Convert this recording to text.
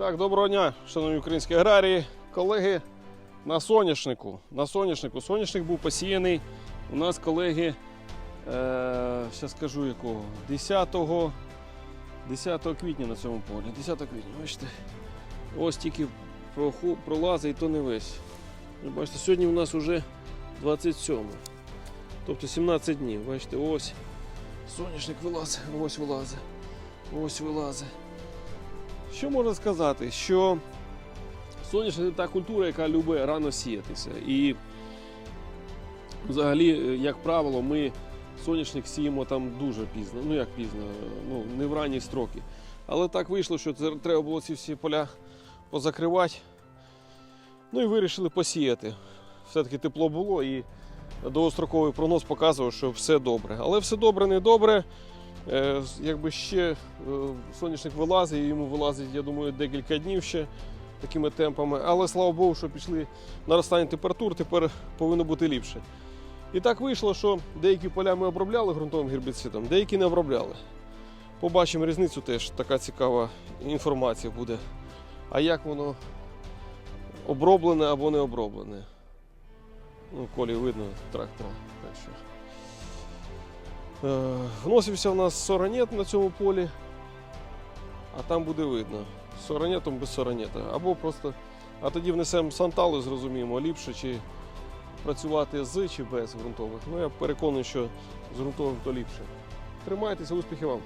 Так, доброго дня, шановні українські аграрії, колеги. На соняшнику. На соняшнику. Соняшник був посіяний. У нас колеги, е, скажу якого, 10, 10 квітня на цьому полі. 10 квітня, бачите. Ось тільки пролазить, і то не весь. Бачите, сьогодні у нас вже 27. Тобто 17 днів. Бачите, ось соняшник вилазить, ось вилазить, ось вилазить. Що можна сказати? Що соняшник це та культура, яка любить рано сіятися. І взагалі, е, як правило, ми соняшник сіємо там дуже пізно. Ну як пізно, ну не в ранні строки. Але так вийшло, що це треба було ці всі поля позакривати. Ну і вирішили посіяти. Все-таки тепло було і довгостроковий прогноз показував, що все добре. Але все добре, не добре. Е, якби ще е, соняшник вилазить, йому вилазить, я думаю, декілька днів ще такими темпами. Але слава Богу, що пішли наростання температур, тепер повинно бути ліпше. І так вийшло, що деякі поля ми обробляли ґрунтовим гербіцидом, деякі не обробляли. Побачимо різницю теж, така цікава інформація буде. А як воно оброблене або не оброблене. Ну, колі видно трактора. Так. Е, Вносився у нас соронет на цьому полі, а там буде видно. З Соронетом без соронета. Або просто. А тоді внесемо сантал і зрозуміємо, ліпше чи працювати з чи без ґрунтових. Ну я переконаний, що з ґрунтовим то ліпше. Тримайтеся, успіхів вам!